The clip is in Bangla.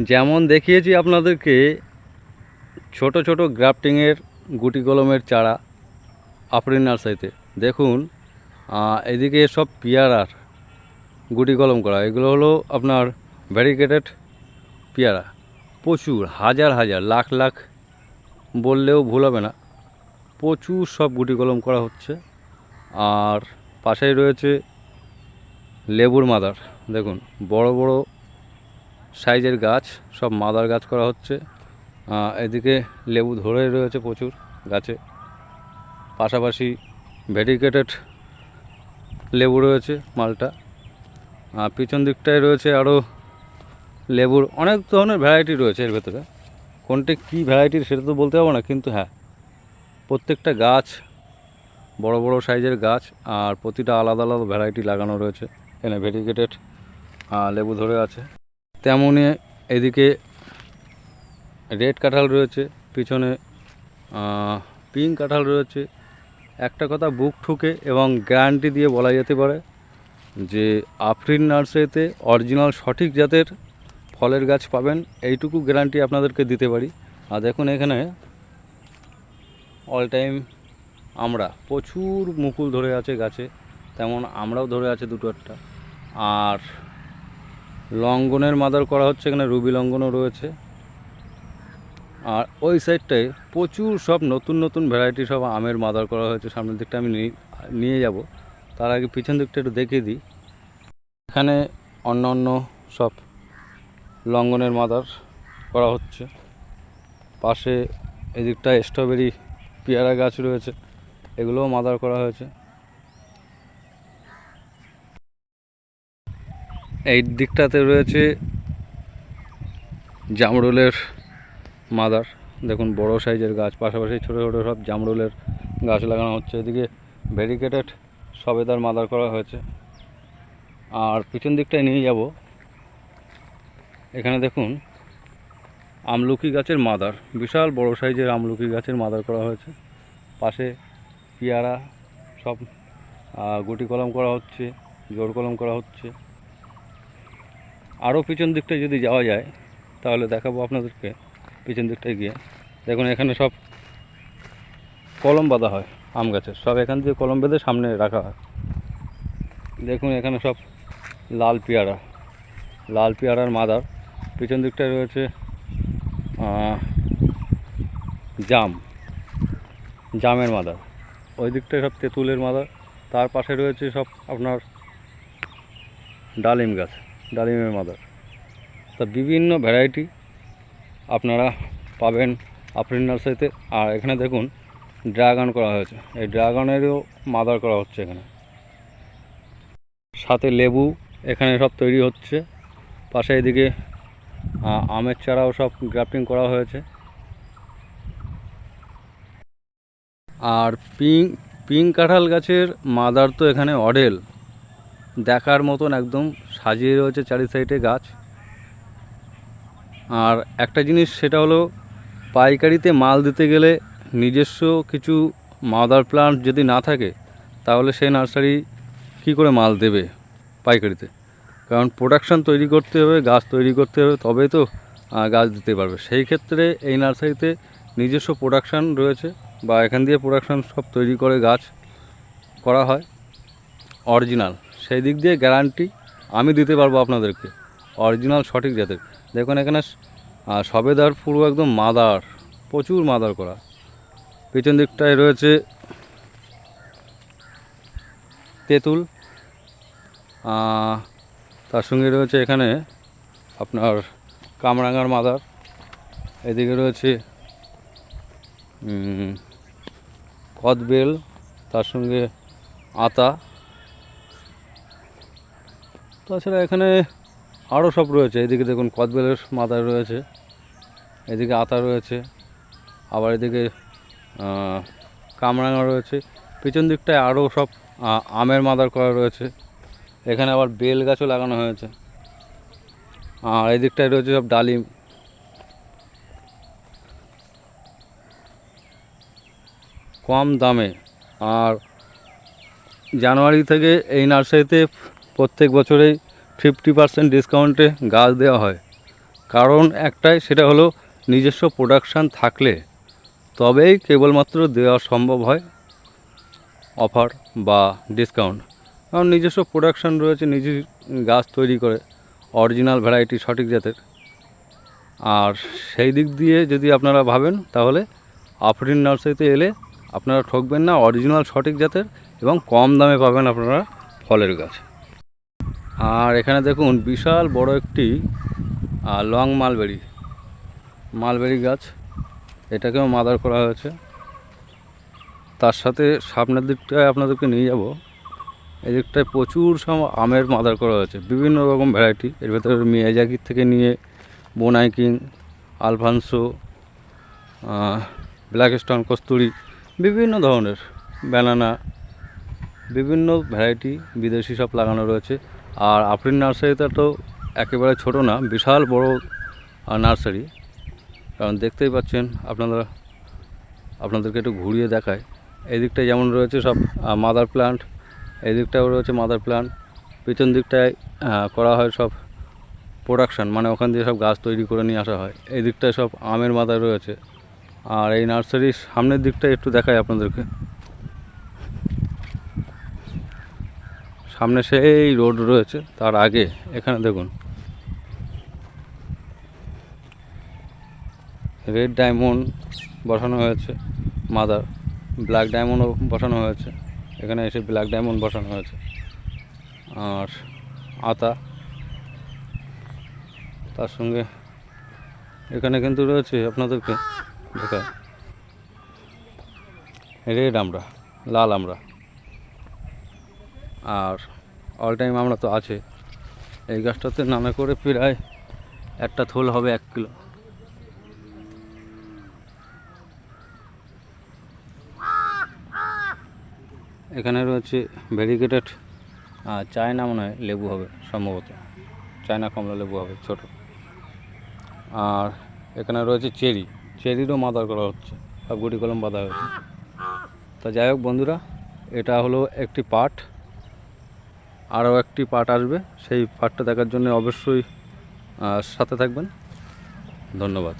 যেমন দেখিয়েছি আপনাদেরকে, ছোট ছোট গ্রাফটিংয়ের গুটি কলমের চারা আফরিন নার্সারিতে দেখুন এদিকে সব পেয়ারার গুটি কলম করা। এগুলো হলো আপনার ভ্যারিগেটেড পেয়ারা। প্রচুর, হাজার হাজার, লাখ লাখ বললেও ভুল হবে না। প্রচুর সব গুটি কলম করা হচ্ছে। আর পাশেই রয়েছে লেবুর মাদার। দেখুন, বড় বড় সাইজের গাছ, সব মাদার গাছ করা হচ্ছে। এদিকে লেবু ধরে রয়েছে প্রচুর গাছে। পাশাপাশি ভেরিকেটেড লেবু রয়েছে মালটা। পিছন দিকটায় রয়েছে আরও লেবুর অনেক ধরনের ভ্যারাইটি রয়েছে এর ভেতরে। কোনটা কী ভ্যারাইটির সেটা তো বলতে পারব না, কিন্তু হ্যাঁ প্রত্যেকটা গাছ বড় বড় সাইজের গাছ আর প্রতিটা আলাদা আলাদা ভ্যারাইটি লাগানো রয়েছে। এখানে ভেডিকেটেড লেবু ধরে আছে। তেমনই এদিকে রেড কাঁঠাল রয়েছে, পিছনে পিঙ্ক কাঁঠাল রয়েছে। একটা কথা বুক ঠুকে এবং গ্যারান্টি দিয়ে বলা যেতে পারে যে আফরিন নার্সারিতে অরিজিনাল সঠিক জাতের ফলের গাছ পাবেন, এইটুকু গ্যারান্টি আপনাদেরকে দিতে পারি। আর দেখুন এখানে অল টাইম আমরা প্রচুর মুকুল ধরে আছে গাছে, তেমন আমরাও ধরে আছে দুটো একটা। আর লঙ্ঘনের মাদার করা হচ্ছে, এখানে রুবি লঙ্ঘনও রয়েছে। আর ওই সাইডটায় প্রচুর সব নতুন নতুন ভ্যারাইটি সব আমের মাদার করা হয়েছে, সামনের দিকটা আমি নিয়ে যাব। তার আগে পিছন দিকটা একটু দেখিয়ে দিই। এখানে অন্য অন্য সব লঙ্ঘনের মাদার করা হচ্ছে। পাশে এদিকটা স্ট্রবেরি পেয়ারা গাছ রয়েছে, এগুলোও মাদার করা হয়েছে। এই দিকটাতে রয়েছে জামরুলের মাদার। দেখুন, বড় সাইজের গাছ, পাশাপাশি ছোটো ছোটো সব জামরুলের গাছ লাগানো হচ্ছে। এদিকে ভেরিকেটেড সবেদার মাদার করা হয়েছে। আর পিছন দিকটায় নিয়ে যাব। এখানে দেখুন, আমলকি গাছের মাদার, বিশাল বড় সাইজের আমলকি গাছের মাদার করা হয়েছে। পাশে পেয়ারা সব গুটি কলম করা হচ্ছে জোর কলম করা হচ্ছে। আরও পিছন দিকটায় যদি যাওয়া যায়, তাহলে দেখাবো আপনাদেরকে পিছন দিকটায় গিয়ে। দেখুন, এখানে সব কলম বাঁধা হয়, আম গাছের। সব এখান দিয়ে কলম বেঁধে সামনে রাখা হয়। দেখুন, এখানে সব লাল পেয়ারা। লাল পেয়ারার মাদার। পিছন দিকটায় রয়েছে জাম। জামের মাদার। ওই দিকটায় সব তেঁতুলের মাদার। তার পাশে রয়েছে সব আপনার ডালিম গাছ। ডালিমের মাদার। তা বিভিন্ন ভ্যারাইটি আপনারা পাবেন আফরিন নার্সারিতে। আর এখানে দেখুন ড্রাগন করা হয়েছে। এই ড্রাগনেরও মাদার করা হচ্ছে এখানে। সাথে লেবু এখানে সব তৈরি হচ্ছে। পাশে এদিকে আমের চারাও সব গ্রাফটিং করা হয়েছে। আর পিঙ্ক পিঙ্ক কাঁঠাল গাছের মাদার তো এখানে অডেল। দেখার মতন একদম সাজিয়ে রয়েছে চারি সাইডে গাছ। আর একটা জিনিস সেটা হলো, পাইকারিতে মাল দিতে গেলে নিজস্ব কিছু মাদার প্লান্ট যদি না থাকে, তাহলে সেই নার্সারি কী করে মাল দেবে পাইকারিতে? কারণ প্রোডাকশন তৈরি করতে হবে, গাছ তৈরি করতে হবে, তবেই তো গাছ দিতে পারবে। সেই ক্ষেত্রে এই নার্সারিতে নিজস্ব প্রোডাকশান রয়েছে বা এখান দিয়ে প্রোডাকশান সব তৈরি করে গাছ করা হয়। অরিজিনাল। সেই দিক দিয়ে গ্যারান্টি আমি দিতে পারব আপনাদেরকে। অরিজিনাল সঠিক জাতের। দেখুন এখানে সবেদার পুরো একদম মাদার, প্রচুর মাদার করা। পেছন দিকটায় রয়েছে তেঁতুল। তার সঙ্গে রয়েছে এখানে আপনার কামরাঙার মাদার। এদিকে রয়েছে কদবেল, তার সঙ্গে আতা। তাছাড়া এখানে আরও সব রয়েছে। এদিকে দেখুন কদবেলের মাদার রয়েছে, এদিকে আতা রয়েছে, আবার এদিকে কামরাঙা রয়েছে। পিছন দিকটায় আরও সব আমের মাদার করা রয়েছে। এখানে আবার বেল গাছও লাগানো হয়েছে। আর এই দিকটায় রয়েছে সব ডালিম। কম দামে। আর জানুয়ারি থেকে এই নার্সারিতে প্রত্যেক বছরেই ফিফটি পার্সেন্ট ডিসকাউন্টে গাছ দেওয়া হয়। কারণ একটাই, সেটা হলো নিজস্ব প্রোডাকশান থাকলে তবেই কেবলমাত্র দেওয়া সম্ভব হয় অফার বা ডিসকাউন্ট কারণ নিজস্ব প্রোডাকশান রয়েছে, নিজের গাছ তৈরি করে অরিজিনাল ভ্যারাইটি সঠিক জাতের। আর সেই দিক দিয়ে যদি আপনারা ভাবেন, তাহলে আফরিন নার্সারিতে এলে আপনারা ঠকবেন না অরিজিনাল সঠিক জাতের এবং কম দামে পাবেন আপনারা ফলের গাছ। আর এখানে দেখুন বিশাল বড় একটি লং মালবেরি মালবেরি গাছ। এটাকেও মাদার করা হয়েছে। তার সাথে সামনের দিকটায় আপনাদেরকে নিয়ে যাব। দিকটায় প্রচুর সব আমের মাদার করা হয়েছে। বিভিন্ন রকম ভ্যারাইটি। এর ভেতরে মিয়াজাকির থেকে নিয়ে বোনাইকিং আলফানসো ব্ল্যাক স্টোন কস্তুরি, বিভিন্ন ধরনের, ব্যানানা, বিভিন্ন ভ্যারাইটি বিদেশি সব লাগানো রয়েছে। আর আফরিন নার্সারিটা তো একেবারে ছোট না, বিশাল বড় নার্সারি। কারণ দেখতেই পাচ্ছেন আপনারা, আপনাদেরকে একটু ঘুরিয়ে দেখায়। এই দিকটায় যেমন রয়েছে সব মাদার প্লান্ট দিকটাও রয়েছে মাদার প্লান্ট পিছন দিকটায় করা হয় সব প্রোডাকশান মানে ওখান দিয়ে সব গাছ তৈরি করে নিয়ে আসা হয়। এই দিকটায় সব আমের মাদার রয়েছে। আর এই নার্সারির সামনের দিকটায় একটু দেখায় আপনাদেরকে। সামনে সেই রোড রয়েছে, তার আগে, এখানে দেখুন। রেড ডায়মন্ড বসানো হয়েছে, মাদার। ব্ল্যাক ডায়মন্ডও বসানো হয়েছে, এখানে এসে ব্ল্যাক ডায়মন্ড বসানো হয়েছে। আর আতা, তার সঙ্গে এখানে কিন্তু রয়েছে আপনাদেরকে দেখায়। রেড আমরা, লাল আমরা। আর অল টাইম আমরা তো আছে। এই গাছটাতে নামে করে প্রায় একটা থোল হবে এক কিলো। এখানে রয়েছে ভেরিগেটেড চায়না মনে হয় লেবু হবে সম্ভবত। চায়না কমলা লেবু হবে, ছোট। আর এখানে রয়েছে চেরি। চেরিরও মাদার করা হচ্ছে, সব গুটি কলম বাঁধা হয়েছে। তা যাই হোক বন্ধুরা, এটা হলো একটি পার্ট আরও একটি পার্ট আসবে। সেই পার্টটা দেখার জন্য অবশ্যই সাথে থাকবেন। ধন্যবাদ।